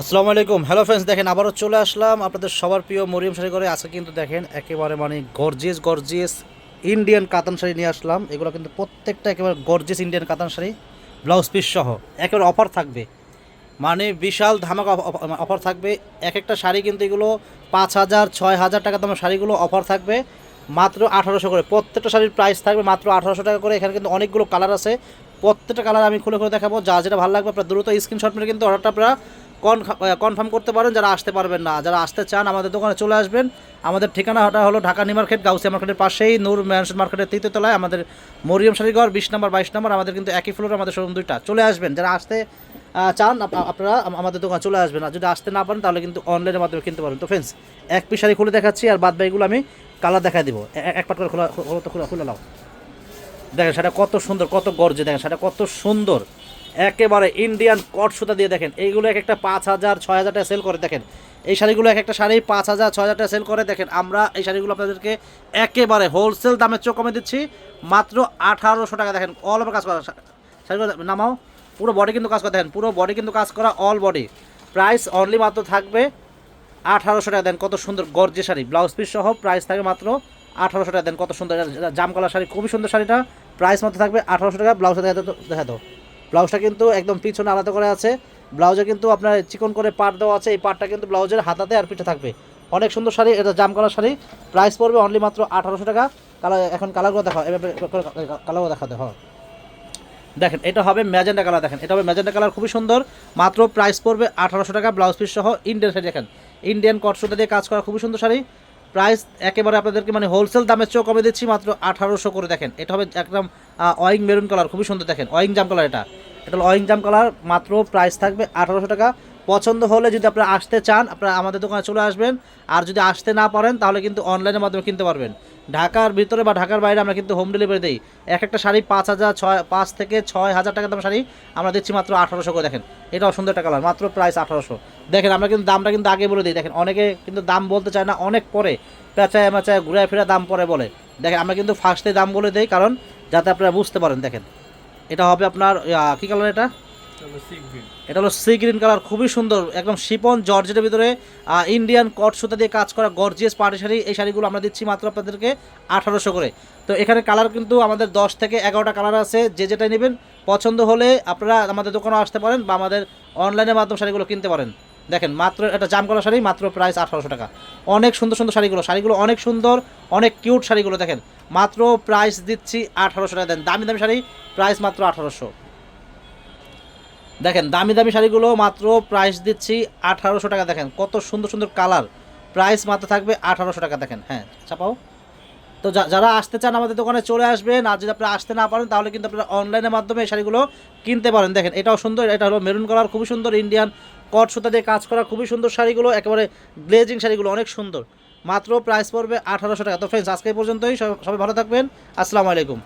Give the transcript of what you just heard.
আসসালামু আলাইকুম। Hello friends দেখেন আবারও চলে আসলাম আপনাদের সবার প্রিয় মরিয়ম শাড়ি করে আজকে কিন্তু দেখেন একেবারে মানে গর্জিয়াস গর্জিয়াস ইন্ডিয়ান কাতান শাড়ি নিয়ে আসলাম। এগুলো কিন্তু প্রত্যেকটা একেবারে গর্জিয়াস ইন্ডিয়ান কাতান শাড়ি ব্লাউজ পিস সহ। একেবারে অফার থাকবে। মানে বিশাল ধামাকা অফার থাকবে। এক একটা শাড়ি কিন্তু এগুলো পাঁচ হাজার, ছয় হাজার টাকা দামের শাড়িগুলো অফার থাকবে। মাত্র আঠারোশো করে। প্রত্যেকটা শাড়ির প্রাইস থাকবে মাত্র আঠারোশো টাকা করে। এখানে কিন্তু অনেকগুলো কালার আছে। প্রত্যেকটা কালার আমি খুলে খুলে দেখাবো। যা যেটা ভালো লাগবে আপনার দ্রুত স্ক্রিনশট মেরে কিন্তু অর্ডারটা আপনারা কনফার্ম করতে পারেন যারা আসতে পারবেন না। যারা আসতে চান, আমাদের দোকানে চলে আসবেন। আমাদের ঠিকানাটা হলো ঢাকা নিউ মার্কেট গাউসিয়া মার্কেটের পাশেই, নূর ম্যানশন মার্কেটের তৃতীয় তলায়, আমাদের মরিয়ম শাড়িঘর বিশ নম্বর, বাইশ নম্বর, আমাদের কিন্তু একই ফ্লোর আমাদের শোরুম দুইটা। চলে আসবেন। যারা আসতে চান, আপ- আপনারা আমাদের দোকানে চলে আসবেন। আর যদি আসতে না পারেন, তাহলে কিন্তু অনলাইনের মাধ্যমে কিনতে পারেন। তো ফ্রেন্ডস এক পিস শাড়ি খুলে দেখাচ্ছি, আর বাদ বাকিগুলো আমি কালার দেখাই দিব। এক পাট করে খোলা খোলা তো খুলে খুলে নাও। দেখেন সেটা কত সুন্দর, কত গর্জে দেখেন সেটা কত সুন্দর। একেবারে ইন্ডিয়ান কট সুতা দিয়ে দেখেন। এইগুলো এক একটা পাঁচ হাজার, ছয় হাজার টাকা সেল করে দেখেন। এই শাড়িগুলো এক একটা শাড়ি পাঁচ হাজার, ছয় হাজার টাকা সেল করে দেখেন। আমরা এই শাড়িগুলো আপনাদেরকে একেবারে হোলসেল দামের চোখ কমে দিচ্ছি। মাত্র আঠারোশো টাকা দেখেন অল ওভার কাজ করা শাড়িগুলো নামাও। পুরো বডি কিন্তু কাজ করা, দেখেন, পুরো বডি কিন্তু কাজ করা অল বডি প্রাইস অনলি মাত্র থাকবে আঠারোশো টাকা দেন কত সুন্দর গর্জে শাড়ি। ব্লাউজ পিস সহ প্রাইস থাকবে মাত্র আঠারোশো টাকা দেন কত সুন্দর। এটা জাম কালার শাড়ি, খুবই সুন্দর শাড়িটা। প্রাইস মাত্র থাকবে আঠারোশো টাকা ব্লাউজ দেখা দেখা দাও। ব্লাউজটা কিন্তু একদম পিছনে আলাদা করে আছে। ব্লাউজে কিন্তু আপনার চিকন করে পাট দেওয়া আছে, এই পাটটা কিন্তু ব্লাউজের হাতাতে আর পিঠে থাকবে। অনেক সুন্দর শাড়ি, এটা জাম কালার শাড়ি। প্রাইস পড়বে অনলি মাত্র আঠারোশো টাকা। কালার, এখন কালারগুলো দেখা কালারগুলো দেখাতে, হয়। দেখেন, এটা হবে ম্যাজেন্ডা কালার, দেখেন। এটা হবে ম্যাজেন্ডা কালার, খুবই সুন্দর। মাত্র প্রাইস পড়বে আঠারোশো টাকা, ব্লাউজ পিস সহ ইন্ডিয়ান শাড়ি, দেখেন। ইন্ডিয়ান কটসুতা দিয়ে কাজ করা খুবই সুন্দর শাড়ি। প্রাইস একেবারে আপনাদেরকে মানে হোলসেল দামের চেয়েও কমে দিচ্ছি, মাত্র আঠারোশো করে দেখেন। এটা হবে একদম অয়িং মেরুন কালার খুবই সুন্দর দেখেন, অয়িং জাম কালার এটা। এটা হলো অয়িং জাম কালার মাত্র প্রাইস থাকবে আঠারোশো টাকা। পছন্দ হলে যদি আপনারা আসতে চান, আপনারা আমাদের দোকানে চলে আসবেন। আর যদি আসতে না পারেন, তাহলে কিন্তু অনলাইনের মাধ্যমে কিনতে পারবেন। ঢাকার ভিতরে বা ঢাকার বাইরে আমরা কিন্তু হোম ডেলিভারি দিই। এক একটা শাড়ি পাঁচ হাজার ছয়, পাঁচ থেকে ছয় হাজার টাকা দাম শাড়ি আমরা দিচ্ছি মাত্র আঠারোশো করে, দেখেন। এটাও সুন্দর একটা কালার মাত্র প্রাইস আঠারোশো। দেখেন, আমরা কিন্তু দামটা কিন্তু আগে বলে দিই। দেখেন, অনেকে কিন্তু দাম বলতে চায় না, অনেক পরে পেঁচায় মেচায় ঘুরে ফিরে দাম পরে বলে। দেখেন, আমরা কিন্তু ফার্স্টে দাম বলে দিই, কারণ যাতে আপনারা বুঝতে পারেন, দেখেন। এটা হবে আপনার কি কালার এটা? এটা হলো সি গ্রিন কালার খুবই সুন্দর। একদম শিপন জর্জেটের ভিতরে ইন্ডিয়ান কট সুতা দিয়ে কাজ করা গর্জিয়াস পার্টি শাড়ি। এই শাড়িগুলো আমরা দিচ্ছি মাত্র আপনাদেরকে আঠারোশো করে। তো এখানে কালার কিন্তু আমাদের দশ থেকে এগারোটা কালার আছে। যে যেটা নেবেন, পছন্দ হলে আপনারা আমাদের দোকানে আসতে পারেন বা আমাদের অনলাইনের মাধ্যমে শাড়িগুলো কিনতে পারেন। দেখেন, মাত্র এটা জাম করা শাড়ি, মাত্র প্রাইস আঠারোশো টাকা। অনেক সুন্দর সুন্দর শাড়িগুলো শাড়িগুলো অনেক সুন্দর, অনেক কিউট শাড়িগুলো দেখেন। মাত্র প্রাইস দিচ্ছি আঠারোশো টাকা। দেন দামি দামি শাড়ি প্রাইস মাত্র আঠারোশো। দেখেন, দামি দামি শাড়িগুলো মাত্র প্রাইস দিচ্ছি আঠারোশো টাকা দেখেন, কত সুন্দর সুন্দর কালার প্রাইস মাত্র থাকবে আঠারোশো টাকা দেখেন হ্যাঁ চাপাও। তো যারা আসতে চান আমাদের দোকানে চলে আসবেন, আর যদি আপনারা আসতে না পারেন, তাহলে কিন্তু আপনারা অনলাইনের মাধ্যমে এই শাড়িগুলো কিনতে পারেন। দেখেন, এটাও সুন্দর, এটা হলো মেরুন কালার খুবই সুন্দর ইন্ডিয়ান কট সুতা দিয়ে কাজ করা খুবই সুন্দর শাড়িগুলো, একেবারে গ্লেজিং শাড়িগুলো, অনেক সুন্দর। মাত্র প্রাইস পড়বে আঠারোশো টাকা। তো ফ্রেন্ডস আজকে পর্যন্তই, সব- সবাই ভালো থাকবেন। আসসালামু আলাইকুম।